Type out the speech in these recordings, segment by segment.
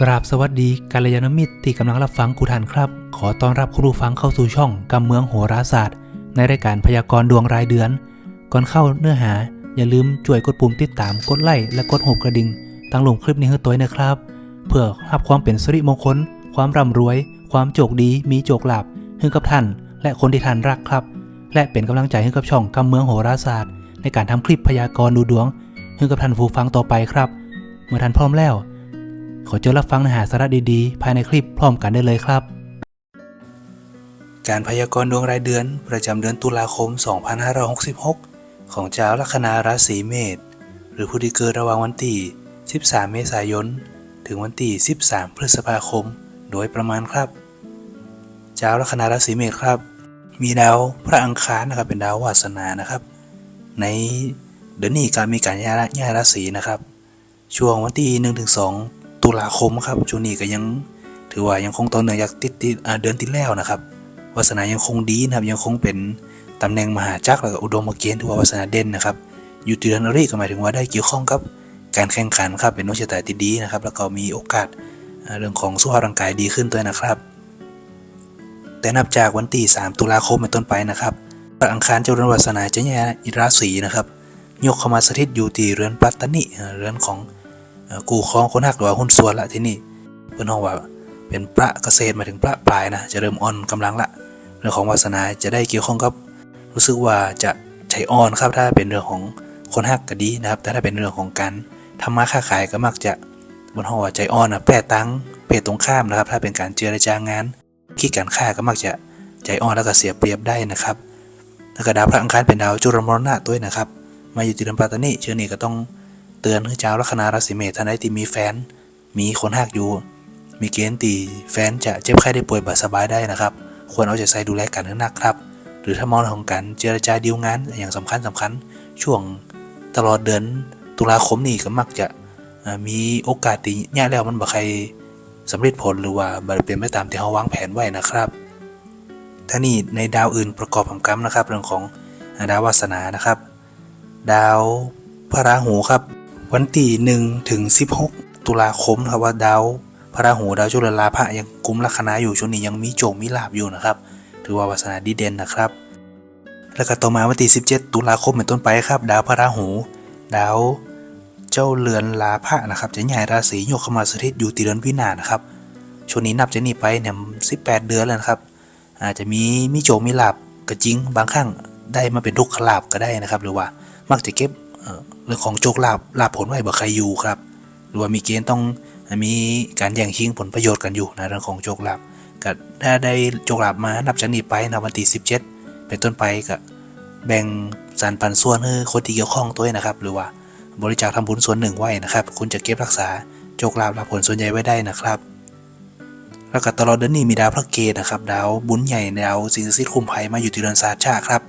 กราบสวัสดีกัลยาณมิตรที่กำลังรับฟังกูทันครับ ขอต้อนรับคุณผู้ฟังเข้าสู่ช่องกำเมืองโหราศาสตร์ ในรายการพยากรณ์ดวงรายเดือน ก่อนเข้าเนื้อหา อย่าลืมช่วยกดปุ่มติดตามกดไลค์และกดหัวกระดิ่งตั้งลงคลิปนี้ให้ตัวนะครับ เพื่อรับความเป็นสิริมงคล ความร่ำรวย ความโชคดีมีโชคลาภให้กับท่าน และคนที่ท่านรักครับ และเป็นกำลังใจให้กับช่องกำเมืองโหราศาสตร์ ในการทำคลิปพยากรณ์ดูดวงให้กับท่านผู้ฟังต่อไปครับ เมื่อท่านพร้อมแล้ว ขอเจอรับฟังเนื้อหาสาระดีๆ ภายในคลิปพร้อมกันได้เลยครับ การพยากรณ์ดวงรายเดือนประจำเดือนตุลาคม 2566 ของเจ้าลัคนาราศีเมษหรือผู้ที่เกิดระหว่างวันที่ 13 เมษายน ถึงวันที่ 13 พฤษภาคม โดยประมาณครับเจ้าลัคนาราศีเมษครับ มีดาวพระอังคารนะครับเป็นดาววาสนานะครับ ในเดือนนี้การมีการย้ายราศีนะครับ ช่วงวันที่1ถึง2 ตุลาคมครับช่วงนี้ก็ยังถือว่ายังคงต่อเนื่องจากติดติดเดือนที่แล้วนะครับวาสนายังคงดีนะครับยังคงเป็นตำแหน่งมหาจักรแล้วก็อุดมเกณฑ์ถือว่าวาสนาเด่นนะครับยู่ที่เดือนอริก็หมายถึงว่าได้เกี่ยวข้องกับการแข่งขันครับเป็นดวงชะตาที่ดีนะครับ แล้วก็มีโอกาสเรื่องของสุขภาพร่างกายดีขึ้นด้วยนะครับ แต่นับจากวันที่ 3 ตุลาคมเป็นต้นไปนะครับพระอังคารเจ้าเรือนวาสนาจะย้ายราศีนะครับยกเข้ามาสถิตอยู่ที่เรือนปัตตนิเรือนของ กู่ครองคนหักหรือว่าหุ้นส่วนละที่นี่เพื่อนห้องว่าเป็นพระเกษตรมาถึงพระปลายนะจะเริ่มอ่อนกำลังละเรื่องของวาสนาจะได้เกี่ยวข้องกับรู้สึกว่าจะใจอ่อนครับถ้าเป็นเรื่องของคนหักก็ดีนะครับ แต่ถ้าเป็นเรื่องของการทำมาค้าขายก็มักจะบนห้องว่าใจอ่อนนะแปรตังเพศตรงข้ามนะครับ ถ้าเป็นการเจรจางานคิดการค้าก็มักจะใจอ่อนแล้วก็เสียเปรียบได้นะครับแล้วก็ดาพระอังคารเป็นดาวจุลมรณะด้วยนะครับ มาอยู่ที่ดอนปัตตานีเชื่อนี่ก็ต้อง เตือนให้เจ้าลัคนาราศีเมษท่านใดที่มีแฟน มีคนหักอยู่ มีเกณฑ์ตีแฟนจะเจ็บไข้ได้ป่วยบาดสบายได้นะครับ ควรเอาใจใส่ดูแลกันให้หนักครับ หรือถ้ามองในของการเจรจาดีลงานอย่างสำคัญสำคัญ ช่วงตลอดเดือนตุลาคมนี่ก็มักจะมีโอกาสตีแย่แล้วมันบ่ใครสำเร็จผลหรือว่าบ่ได้เป็นไปตามที่เขาวางแผนไว้นะครับท่านี่ในดาวอื่นประกอบกับกรรมนะครับ เรื่องของดาววาสนานะครับ ดาวพระราหูครับ วันที่หนึ่งถึง16ตุลาคมครับว่าดาวพระราหูดาวจุลลาภะยังกุมลัคนาอยู่ช่วงนี้ยังมีโจงมีลาบอยู่นะครับ ถือว่าวาสนาดีเด่นนะครับ แล้วก็ต่อมาวันที่17 ตุลาคมเป็นต้นไปครับ ดาวพระราหู ดาวเจ้าเรือนลาภะนะครับ จะย้ายราศีโยกเข้ามาสถิตอยู่ที่เรือนวินาศนะครับช่วงนี้นับจากนี้ไปเนี่ย18เดือนแล้วครับ อาจจะมีมีโจงมีลาบก็จริงบางครั้งได้มาเป็นทุกขลาบก็ได้นะครับ หรือว่ามักจะเก็บ เรื่องของโชคลาภลาภผลไว้บ่ใครอยู่ครับ หรือว่ามีเกณฑ์ต้องมีการแย่งชิงผลประโยชน์กันอยู่ในะเรื่องของโชคลาภก็ถ้าได้โชคลาภมานับจากนี้ไปนะวันที่17 เป็นต้นไปก็แบ่งสรรปันส่วนให้คนที่เกี่ยวข้องตัวเองนะครับ หรือว่าบริจาคทำบุญส่วนหนึ่งไว้นะครับ คุณจะเก็บรักษาโชคลาภลาภผลส่วนใหญ่ไว้ได้นะครับ แล้วก็ตลอดเดือนนี้มีดาวพระเกตนะครับ ดาวบุญใหญ่ดาวสิงศักดิ์สิทธิ์คุมภัยมาอยู่ที่เรือนสาชาครับ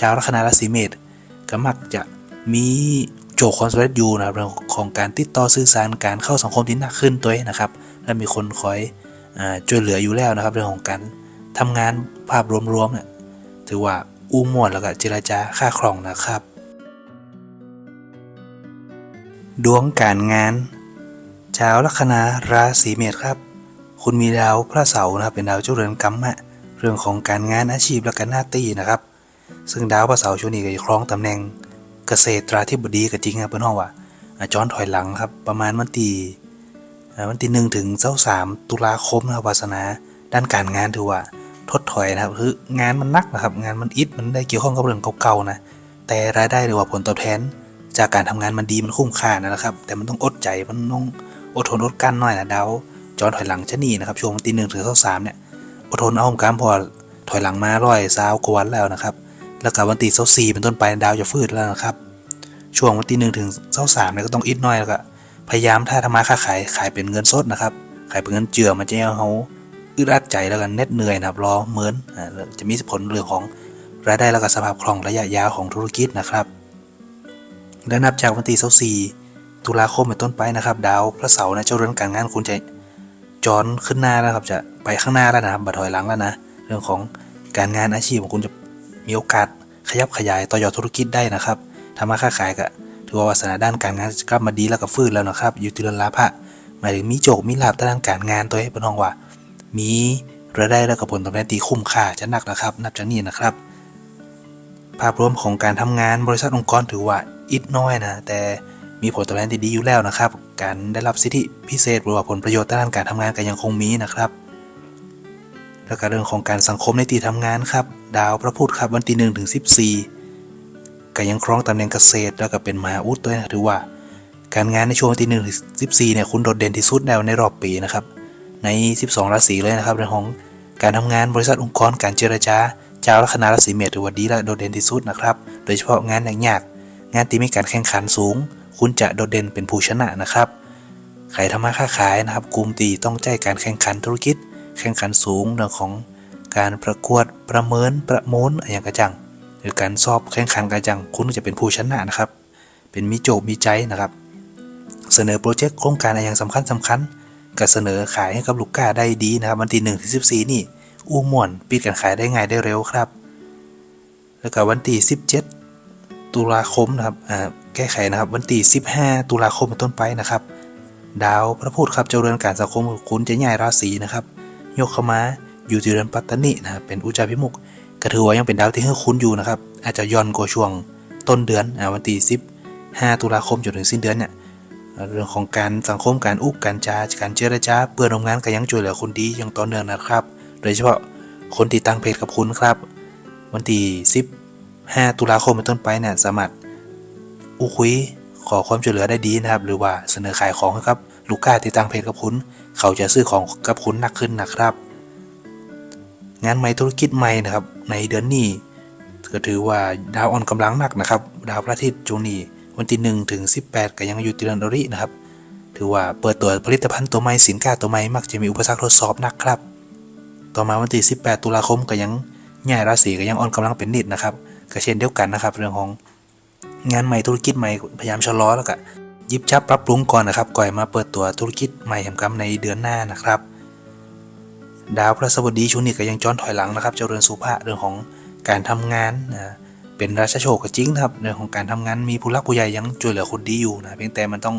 ชาวลัคนาราศีเมษก็มักจะ มีโจทย์ความสำเร็จอยู่นะครับเรื่องของการติดต่อสื่อสารการเข้าสังคมที่หนักขึ้นตัวเองนะครับ และมีคนคอยอช่วยเหลืออยู่แล้วนะครับ เรื่องของการทำงานภาพรวมๆเนี่ยถือว่าอู้มวนแล้วก็เจรจาค่าครองนะครับ ดวงการงานชาวลัคนาราศีเมษครับ คุณมีดาวพระเสาร์นะครับเป็นดาวเจ้าเรือนกรรมะเรื่องของการงานอาชีพและการหน้าที่นะครับ ซึ่งดาวพระเสาร์ช่วงนี้ก็จะครองตำแหน่ง เกษตราธิบดีก็จริงครับเพื่อนห้องว่าอ่าจอนถอยหลังครับ ประมาณวันที่วันที่หนึ่งถึงเจ้าสามตุลาคมนะครับวาสนาด้านการงานถือว่าทดถอยนะครับคืองานมันนักนะครับ งานมันอิดมันได้เกี่ยวข้องกับเรื่องเก่าๆนะแต่รายได้หรือว่าผลตอบแทน จากการทำงานมันดีมันคุ้มค่านะครับ แต่มันต้องอดใจมันต้องอดทนอดกลั้นหน่อยนะเดาจอนถอยหลังชะนีนะครับช่วงวันที่หนึ่งถึงเจ้าสามเนี่ยอดทนเอาผมการพอถอยหลังมาร้อยสาวกว่าวันแล้วนะครับ แล้วกับวันที่เสาสี่เป็นต้นไปดาวจะฟืดแล้วนะครับ ช่วงวันที่หนึ่งถึงเสาสามเนี่ยก็ต้องอิดหน่อยแล้วก็พยายามถ้าทำมาค้าขายขายเป็นเงินสดนะครับ ขายเป็นเงินเจือมันจะให้เขาอึดอัดใจแล้วกันเน็ดเหนื่อยนะครับรอเหมือนจะมีผลเรื่องของรายได้แล้วก็สภาพคล่องระยะยาวของธุรกิจนะครับและนับจากวันที่เสาสี่ตุลาคมเป็นต้นไปนะครับ ดาวพระเสาร์นะเจ้าเรือนการงานคุณจะจอนขึ้นหน้าแล้วครับ จะไปข้างหน้าแล้วนะครับบัดถอยหลังแล้วนะ เรื่องของการงานอาชีพของคุณจะ มีโอกาสขยับขยายต่อยอดธุรกิจได้นะครับทำมาค้าขายก็ถือว่าวาสนาด้านการงานจะกลับมาดีแล้วก็ฟื้นแล้วนะครับ อยู่ที่เรือนลาภะหมายถึงมีโจกมีลาบทางการงานตัวให้เป็นห้องว่า มีรายได้และกับผลตอบแทนที่คุ้มค่าจะหนักนะครับ นับจากนี้นะครับ ภาพรวมของการทำงานบริษัทองค์กรถือว่าอิดน้อยนะแต่มีผลตอบแทนที่ดีอยู่แล้วนะครับ การได้รับสิทธิพิเศษหรือว่าผลประโยชน์ด้านการทำงานก็ยังคงมีนะครับ แล้วก็เรื่องของการสังคมในที่ทำงานครับ ดาวพระพุธครับวันที่หนึ่งถึงสิบสี่ก็ยังครองตำแหน่งเกษตร แล้วก็เป็นมหาอุดด้วยนะถือว่า การงานในช่วงวันที่หนึ่งถึงสิบสี่เนี่ยคุณโดดเด่นที่สุดแล้วในรอบปีนะครับ ใน 12 ราศีเลยนะครับเรื่องของการทำงานบริษัทองค์กรการเจรจาเจ้าลัคนาราศีเมษถือว่าดีและโดดเด่นที่สุดนะครับ โดยเฉพาะงานยากๆงานที่มีการแข่งขันสูง คุณจะโดดเด่นเป็นผู้ชนะนะครับใครทำมาค้าขายนะครับกลุ่มตีต้องใจการแข่งขันธุรกิจ แข่งขันสูงเรื่องของการประกวดประเมินประมูลอะไรอย่างกระจัง หรือการสอบแข่งขันกระจัง คุณจะเป็นผู้ชนะนะครับ เป็นมีโจบมีใจนะครับ เสนอโปรเจกต์โครงการอะไรอย่างสำคัญสำคัญก็เสนอขายให้กับลูกค้าได้ดีนะครับวันที่1ถึง14 นี่ อู้ม่วนปิดการขายได้ง่ายได้เร็วครับ แล้วก็วันที่17 ตุลาคมนะครับอ่าแก้ไขนะครับ วันที่15 ตุลาคมเป็นต้นไปนะครับ ดาวพระพุธครับเจรือนการสังคมคุณจะย้ายราศีนะครับ ยกเข้ามาอยู่ที่เรือนปัตตานินะครับเป็นอุจจาพิมุกก็ถือว่ายังเป็นดาวที่ให้คุณอยู่นะครับ อาจจะย่อนกว่าช่วงต้นเดือนอวันที่15ตุลาคมจนถึงสิ้นเดือนเนี่ยเรื่องของการสังคมการอุกการจาการเจรจาเพื่อนร่วมงานก็ยังช่วยเหลือคนดีอย่างต่อเนื่องนะครับ โดยเฉพาะคนที่ตั้งเพจกับคุณครับ วันที่15ตุลาคมเป็นต้นไปเนี่ยสามารถอู้คุยขอความช่วยเหลือได้ดีนะครับ หรือว่าเสนอขายของครับ ลูกค้าที่ตั้งเพจกับคุณ เขาจะซื้อของกับคุณหนักขึ้นนะครับ งานใหม่ธุรกิจใหม่นะครับ ในเดือนนี้ก็ถือว่าดาวอ่อนกำลังหนักนะครับ ดาวพระอาทิตย์ช่วงนี้วันที่1ถึง18 ก็ยังอยู่ติรันดอรินะครับ ถือว่าเปิดตัวผลิตภัณฑ์ตัวใหม่สินค้าตัวใหม่มักจะมีอุปสรรคทดสอบหนักครับ ต่อมาวันที่18 ตุลาคมก็ยังย้ายราศีก็ยังอ่อนกำลังเป็นนิดนะครับก็เช่นเดียวกันนะครับ เรื่องของงานใหม่ธุรกิจใหม่พยายามชะลอแล้วก็ ยิบจับปรับปรุงก่อนนะครับก่อนมาเปิดตัวธุรกิจใหม่แห่งกรรมในเดือนหน้านะครับ ดาวพระสบดีช่วงนี้ก็ยังจ้อนถอยหลังนะครับ เจริญสุภาเรื่องของการทำงานนะเป็นราชโชคก็จริงนะครับเรื่องของการทำงานมีผู้รักผู้ใหญ่ยังช่วยเหลือคนดีอยู่นะเพียงแต่มันต้อง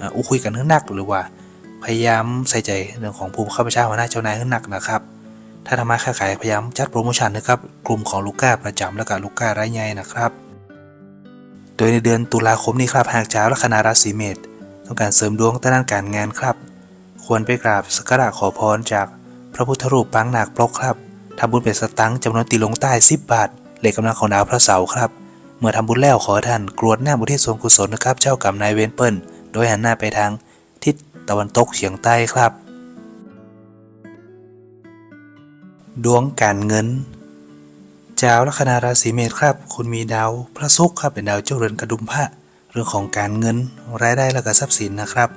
อ่ออู้คุยกันให้หนักหรือว่าพยายามใส่ใจเรื่องของผู้ข้าราชกาหัวหน้าเจ้านายให้หนักนะครับ ถ้าทำมาค้าขายพยายามจัดโปรโมชั่นนะครับกลุ่มของลูก้าประจำและก็ลูก้ารายใหญ่นะครับ โดยในเดือนตุลาคมนี้ครับหากเจ้าลัคนาราศีเมษต้องการเสริมดวงด้านการงานครับ ควรไปกราบสักการะขอพรจากพระพุทธรูปปางนาคปลกครับทำบุญเป็นสตังค์จำนวนตีลงใต้ 10 บาทเลขกำลังของดาวพระเสาร์ครับ เมื่อทำบุญแล้วขอท่านกรวดหน้าบุทิศส่วนกุศลนะครับ เจ้ากรรมนายเวรเปิ้ล โดยหันหน้าไปทางทิศตะวันตกเฉียงใต้ครับ ดวงการเงิน เจ้าลัคนาราศีเมษครับ คุณมีดาวพระศุกร์ครับเป็นดาวเจ้าเรือนกระดุมพระเรื่องของการเงินรายได้และก็ทรัพย์สินนะครับ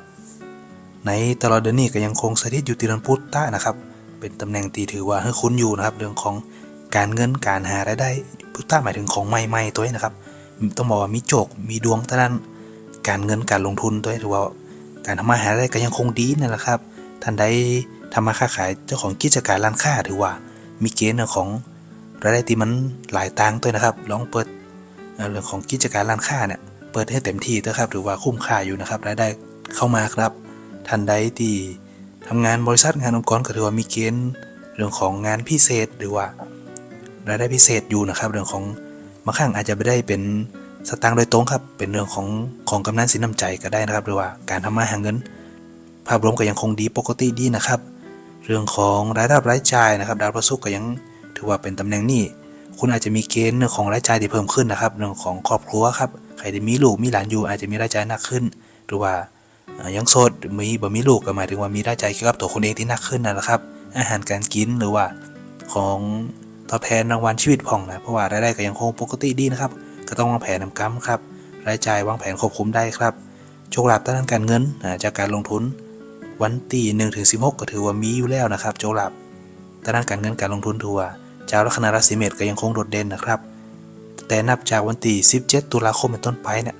ในตลอดเดือนนี้ก็ยังคงสถิตอยู่ที่เรือนพุทธะนะครับ เป็นตำแหน่งตีถือว่าให้คุณอยู่นะครับเรื่องของการเงินการหารายได้พุทธะหมายถึงของใหม่ๆตัวนี้นะครับ ต้องบอกว่ามีโจกมีดวงทางด้านการเงินการลงทุนด้วยถือว่าการทำมาหาได้ก็ยังคงดีนั่นแหละครับท่านใดทำมาค้าขายเจ้าของกิจการร้านค้าถือว่า มีเกณฑ์ของ รายได้ที่มันหลายตังค์ด้วยนะครับ ลองเปิดเรื่องของกิจการร้านค้าเนี่ยเปิดให้เต็มที่นะครับถือว่าคุ้มค่าอยู่นะครับรายได้เข้ามาครับท่านใดที่ทำงานบริษัทงานองค์กรก็ถือว่ามีเกณฑ์เรื่องของงานพิเศษหรือว่ารายได้พิเศษอยู่นะครับ เรื่องของบางครั้งอาจจะไม่ได้เป็นสตางค์โดยตรงครับ เป็นเรื่องของของกำนันสินน้ำใจก็ได้นะครับ หรือว่าการทำมาหาเงิน ภาพรวมก็ยังคงดีปกติดีนะครับ เรื่องของรายรับรายจ่ายนะครับ ดาวพระศุกร์ก็ยัง ถือว่าเป็นตำแหน่งนี้ คุณอาจจะมีเกณฑ์เรื่องของรายจ่ายที่เพิ่มขึ้นนะครับ เรื่องของครอบครัวครับ ใครที่มีลูกมีหลานอยู่อาจจะมีรายจ่ายหนักขึ้น หรือว่ายังโสดมีบ่มีลูกก็หมายถึงว่ามีรายจ่ายเกี่ยวกับตัวคุณเองที่หนักขึ้นนั่นแหละครับ อาหารการกินหรือว่าของตอบแทนรางวัลชีวิตผ่องนะเพราะว่ารายได้ก็ยังคงปกติดีนะครับ ก็ต้องวางแผนนำกำครับ รายจ่ายวางแผนควบคุมได้ครับโชคลาภด้านการเงินจากการลงทุน วันที่หนึ่งถึงสิบหกก็ถือว่ามีอยู่แล้วนะครับ โชคลาภด้านการเงินการลงทุนถือว่า เจ้าลัคนาราศีเมษก็ยังคงโดดเด่นนะครับ แต่นับจากวันที่ 17 ตุลาคมเป็นต้นไปเนี่ย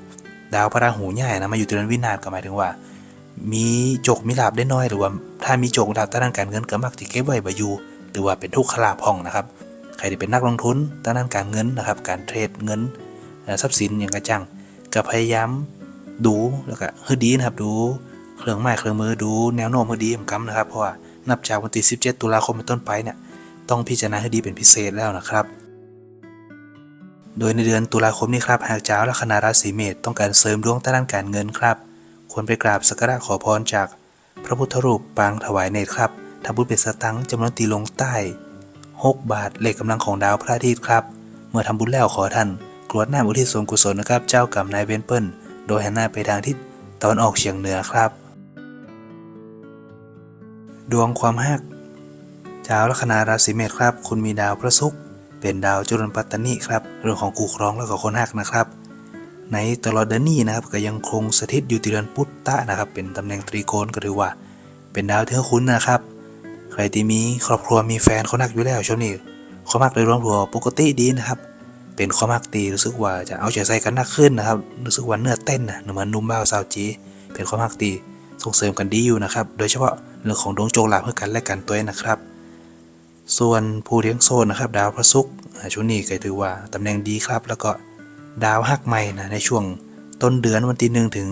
ดาวพระราหูใหญ่นะมาอยู่เรือนวินาศก็หมายถึงว่า มีโจกมีลาบได้น้อยหรือว่าถ้ามีโจกลาบด้านการเงินก็มักจะเก็บไว้บ่อยู่หรือว่าเป็นทุกขลาภพ่องนะครับ ใครที่เป็นนักลงทุนด้านการเงินนะครับ การเทรดเงินทรัพย์สินอย่างกระจังก็พยายามดูแล้วก็คือดีนะครับดูเครื่องไม้เครื่องมือดูแนวโน้มให้ดีเหมือนกันนะครับเพราะว่านับจากวันที่ 17 ตุลาคมเป็นต้นไปเนี่ย ต้องพิจารณาให้ดีเป็นพิเศษแล้วนะครับ โดยในเดือนตุลาคมนี้ครับหากเจ้าและคณะราศีเมษต้องการเสริมดวงด้านการเงินครับ ควรไปกราบสักการะขอพรจากพระพุทธรูปปางถวายเนตรครับทำบุญเป็นสตังค์จำนวนตีลงใต้ 6 บาทเลขกำลังของดาวพระอาทิตย์ครับ เมื่อทำบุญแล้วขอท่านกรวดน้ำอุทิศส่วนกุศลนะครับ เจ้ากรรมนายเวรเปิลโดยหันหน้าไปทางทิศตะวันออกเฉียงเหนือครับ ดวงความฮัก เจ้าลัคนาราศีเมษครับ คุณมีดาวพระศุกร์เป็นดาวจุลปัตตนิครับเรื่องของกูครองแล้วก็คนฮักนะครับ ในตลอดเดือนนี้นะครับก็ยังคงสถิตอยู่ที่เดือนพุทธะนะครับ เป็นตำแหน่งตรีโกณก็ถือว่า เป็นดาวที่คุ้นนะครับ ใครที่มีครอบครัวมีแฟนคนฮักอยู่แล้วช่วงนี้ความรักโดยรวมถือปกติดีนะครับ เป็นความรักตีรู้สึกว่าจะเอาใจใส่กันนักขึ้นนะครับ รู้สึกว่าเนื้อเต้นนะเหมือนนุ่มบ้าวสาวจี เป็นความรักตีส่งเสริมกันดีอยู่นะครับ โดยเฉพาะเรื่องของดวงโจรลาภเพื่อกันและกันตัวเองนะครับ ส่วนผู้เลี้ยงโซนนะครับ ดาวพระศุกร์ช่วงนี้ก็ถือว่าตำแหน่งดีครับ แล้วก็ดาวฮักใหม่นะในช่วงต้นเดือนวันที่หนึ่งถึง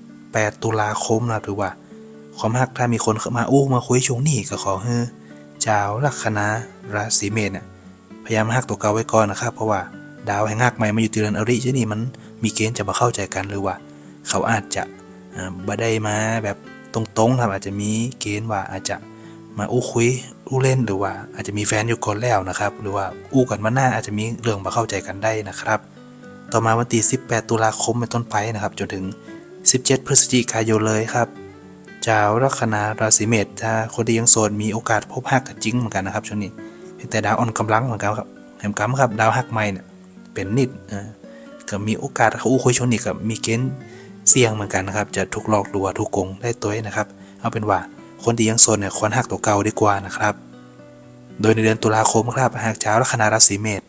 18ตุลาคมนะถือว่าความฮักถ้ามีคนเข้ามาอู้มาคุยช่วงนี้ก็ขอให้เจ้าลัคนาราศีเมษเนี่ยพยายามหักตัวเก่าไว้ก่อนนะครับ เพราะว่าดาวแห่งหักใหม่มาอยู่ที่เรือนอริชนี่มันมีเกณฑ์จะมาเข้าใจกันหรือว่า เขาอาจจะอ่าบ่ได้มาแบบตรงๆครับอาจจะมีเกณฑ์ว่าอาจจะ มาอู้คุยอู้เล่นหรือว่าอาจจะมีแฟนอยู่ก่อนแล้วนะครับ หรือว่าอู้กันมาหน้าอาจจะมีเรื่องมาเข้าใจกันได้นะครับ ต่อมาวันที่18 ตุลาคมเป็นต้นไปนะครับ จนถึง 17 พฤศจิกายนเลยครับเจ้าลัคนาราศีเมษถ้าคนที่ยังโสดมีโอกาสพบหักกับจริงเหมือนกันนะครับช่วงนี้เพียงแต่ดาวอ่อนกำลังเหมือนกันครับแหมกำครับดาวหักใหม่เนี่ยเป็นนิดก็มีโอกาสเขาอู้คุยชนนี่กับมีเกณฑ์เสี่ยงเหมือนกันนะครับ จะถูกหลอกลวงถูกโกงได้ตัวนะครับ เอาเป็นว่า คนที่ยังโสดเนี่ยควรหักตัวเก่าดีกว่านะครับ โดยในเดือนตุลาคมครับหากเจ้าลัคนาราศีเมษ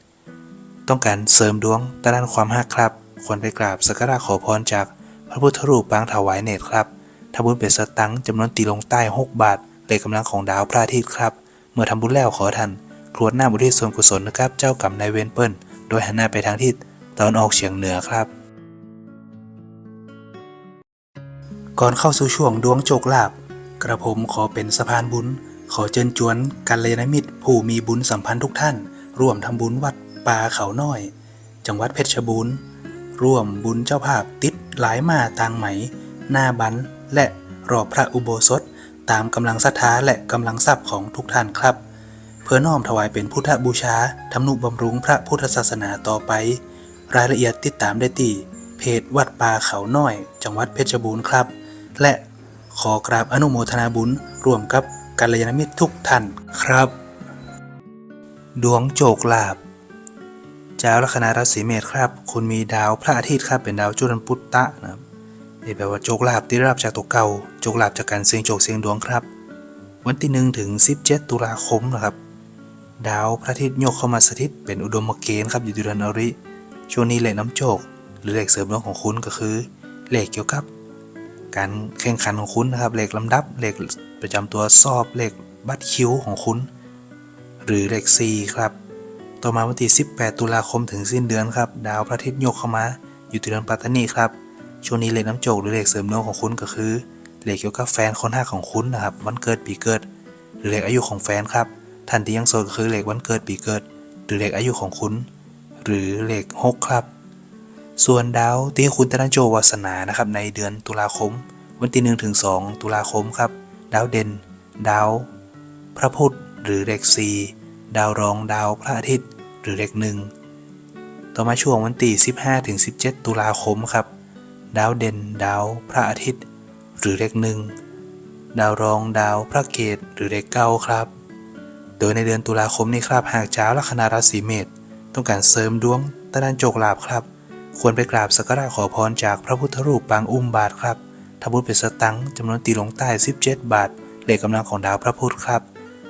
ต้องการเสริมดวงด้านความหักครับ ควรไปกราบสักการะขอพรจากพระพุทธรูปปางถวายเนตรครับทำบุญเป็นสตังค์จำนวนตีลงใต้ 6 บาทเลขกำลังของดาวพระอาทิตย์ครับ เมื่อทำบุญแล้วขอท่านกรวดหน้าบุทิศส่วนกุศลนะครับ เจ้ากรรมนายเวรเปิ้ลโดยหันหน้าไปทางทิศตะวันออกเฉียงเหนือครับ ก่อนเข้าสู่ช่วงดวงโจกลาบ กระผมขอเป็นสะพานบุญ ขอเชิญชวนกัลยาณมิตร ผู้มีบุญสัมพันธ์ทุกท่าน ร่วมทำบุญวัดป่าเขาน้อย จังหวัดเพชรบูรณ์ร่วมบุญเจ้าภาพติดหลายมาต่างไหม หน้าบันและรอบพระอุโบสถ ตามกำลังศรัทธาและกำลังทรัพย์ของทุกท่านครับ เพื่อน้อมถวายเป็นพุทธบูชาทำนุบำรุงพระพุทธศาสนาต่อไป รายละเอียดติดตามได้ที่เพจวัดป่าเขาน้อย จังหวัดเพชรบูรณ์ครับ และ ขอกราบอนุโมทนาบุญร่วมกับกัลยาณมิตรทุกท่านครับ ดวงโจกลาบจ้าลัคนาราศีเมษครับ คุณมีดาวพระอาทิตย์ครับเป็นดาวจุลปุตตะนะครับนี่แปลว่าโจกลาบที่ได้รับจากตัวเก่าโจกลาบจากการเสี่ยงโจกเสี่ยงดวงครับ วันที่หนึ่งถึง17 ตุลาคมนะครับ ดาวพระอาทิตย์โยกเข้ามาสถิตเป็นอุดมเกณฑ์ครับอยู่ที่เดือนอริช่วงนี้เลขน้ำโจกหรือเลขเสริมดวงของคุณก็คือเลขเกี่ยวกับ การแข่งขันของคุณนะครับเลขลำดับเลขประจำตัวสอบเลขบัตรคิวของคุณ หรือเลข 4 ครับ ต่อมาวันที่ 18 ตุลาคมถึงสิ้นเดือนครับ ดาวพระอาทิตย์โยกเข้ามา อยู่ที่เดือนปัตตานีครับ ช่วงนี้เลขน้ำโจกหรือเลขเสริมดวงของคุณก็คือ เลขเกี่ยวกับแฟนคนห้าของคุณนะครับวันเกิดปีเกิด หรือเลขอายุของแฟนครับท่านที่ยังโสดก็คือเลขวันเกิดปีเกิด หรือเลขอายุของคุณ หรือเลข 6 ครับ ส่วนดาวที่คุณตะนันโจวาสนานะครับในเดือนตุลาคม วันที่1ถึง2ตุลาคมครับ ดาวเด่น ดาว พระพุธหรือเลข4ดาวรองดาวพระอาทิตย์ หรือเลขหนึ่งต่อมาช่วงวันที่15ถึง17 ตุลาคมครับ ดาวเด่น ดาวพระอาทิตย์ หรือเลขหนึ่งดาวรองดาวพระเกตหรือเลขเก้าครับ โดยในเดือนตุลาคมนี้ครับหากเจ้าลัคนาราศีเมษต้องการเสริมดวงตะนันโจกลาบครับ ควรไปกราบสักการะขอพรจากพระพุทธรูปปางอุ้มบาทครับทำบุญเป็นสตังค์จำนวนตีลงใต้ 17 บาทเลขกำลังของดาวพระพุธครับ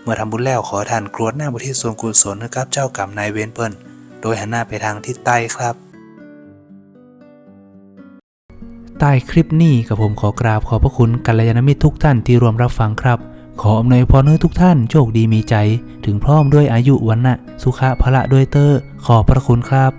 เมื่อทำบุญแล้วขอทานกรวดหน้าบุทิศส่วนกุศลให้กับเจ้ากรรมนายเวรเปิลโดยหันหน้าไปทางทิศใต้ครับ ใต้คลิปนี้กับผมขอกราบขอพระคุณกัลยาณมิตรทุกท่านที่รวมรับฟังครับ ขออำนวยพรให้ทุกท่านโชคดีมีใจ ถึงพร้อมด้วยอายุวันนะสุขะพละด้วยเตอร์ขอพระคุณครับ